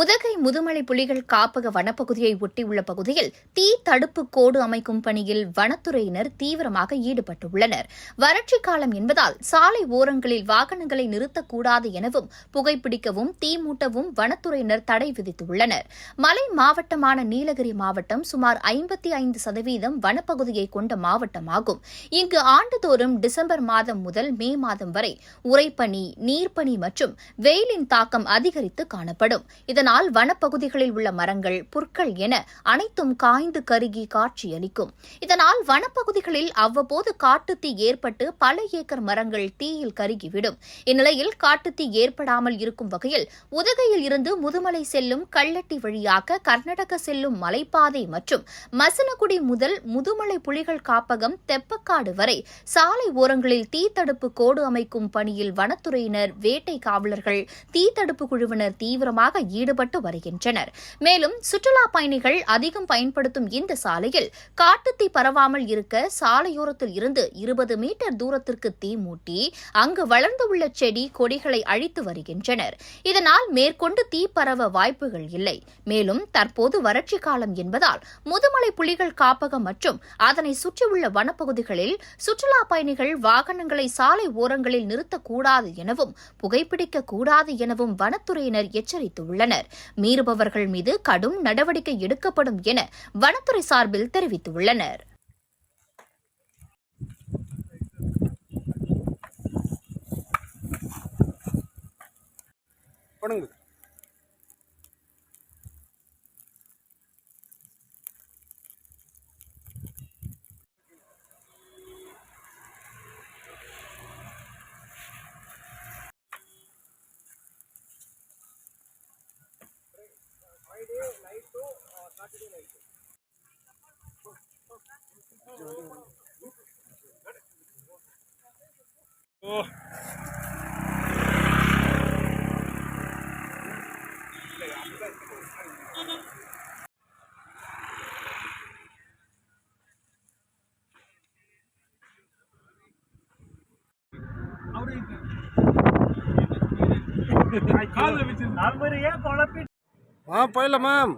உதகை முதுமலை புலிகள் காப்பக வனப்பகுதியை ஒட்டியுள்ள பகுதியில் தீ தடுப்பு கோடு அமைக்கும் பணியில் வனத்துறையினர் தீவிரமாக ஈடுபட்டுள்ளனர். வறட்சி காலம் என்பதால் சாலை ஓரங்களில் வாகனங்களை நிறுத்தக்கூடாது எனவும் புகைப்பிடிக்கவும் தீ மூட்டவும் வனத்துறையினர் தடை விதித்துள்ளனர். மலை மாவட்டமான நீலகிரி மாவட்டம் சுமார் ஐம்பத்தி ஐந்து சதவீதம் வனப்பகுதியை கொண்ட மாவட்டமாகும். இங்கு ஆண்டுதோறும் டிசம்பர் மாதம் முதல் மே மாதம் வரை உறைபனி நீர்ப்பனி மற்றும் வெயிலின் தாக்கம் அதிகரித்து காணப்படும். இதனால் வனப்பகுதிகளில் உள்ள மரங்கள் புற்கள் என அனைத்தும் காய்ந்து கருகி காட்சியளிக்கும் இதனால் வனப்பகுதிகளில் அவ்வப்போது காட்டுத்தீ ஏற்பட்டு பல ஏக்கர் மரங்கள் தீயில் கருகிவிடும். இந்நிலையில் காட்டுத்தீ ஏற்படாமல் இருக்கும் வகையில் உதகையில் இருந்து முதுமலை செல்லும் கள்ளட்டி வழியாக கர்நாடக செல்லும் மலைப்பாதை மற்றும் மசனகுடி முதல் முதுமலை புலிகள் காப்பகம் தெப்பக்காடு வரை சாலை ஓரங்களில் தீ தடுப்பு கோடு அமைக்கும் பணியில் வனத்துறையினர் வேட்டை காவலர்கள் தீ தடுப்பு குழுவினர் தீவிரமாக ஈடுபட்டு வருகின்றனர். மேலும் சுற்றுலா பயணிகள் அதிகம் பயன்படுத்தும் இந்த சாலையில் காட்டுத்தீ பரவாமல் இருக்க சாலையோரத்தில் இருந்து இருபது மீட்டர் தூரத்திற்கு தீ மூட்டி அங்கு வளர்ந்துள்ள செடி கொடிகளை அழித்து வருகின்றனர். இதனால் மேற்கொண்டு தீ பரவ வாய்ப்புகள் இல்லை. மேலும் தற்போது வறட்சி காலம் என்பதால் முதுமலை புலிகள் காப்பகம் மற்றும் அதனை சுற்றியுள்ள வனப்பகுதிகளில் சுற்றுலா பயணிகள் வாகனங்களை சாலை ஓரங்களில் நிறுத்தக்கூடாது எனவும் புகைப்பிடிக்க கூடாது எனவும் வனத்துறையினர் எச்சரித்துள்ளனர். மீறுபவர்கள் மீது கடும் நடவடிக்கை எடுக்கப்படும் என வனத்துறை சார்பில் தெரிவித்துள்ளனர். பண்ணுங்க. ও ಕಾಲು ಬಿಚ್ಚಿ ನಾನು ಬರೀ ಏನ್ ஆ போயிடலாம் மேம்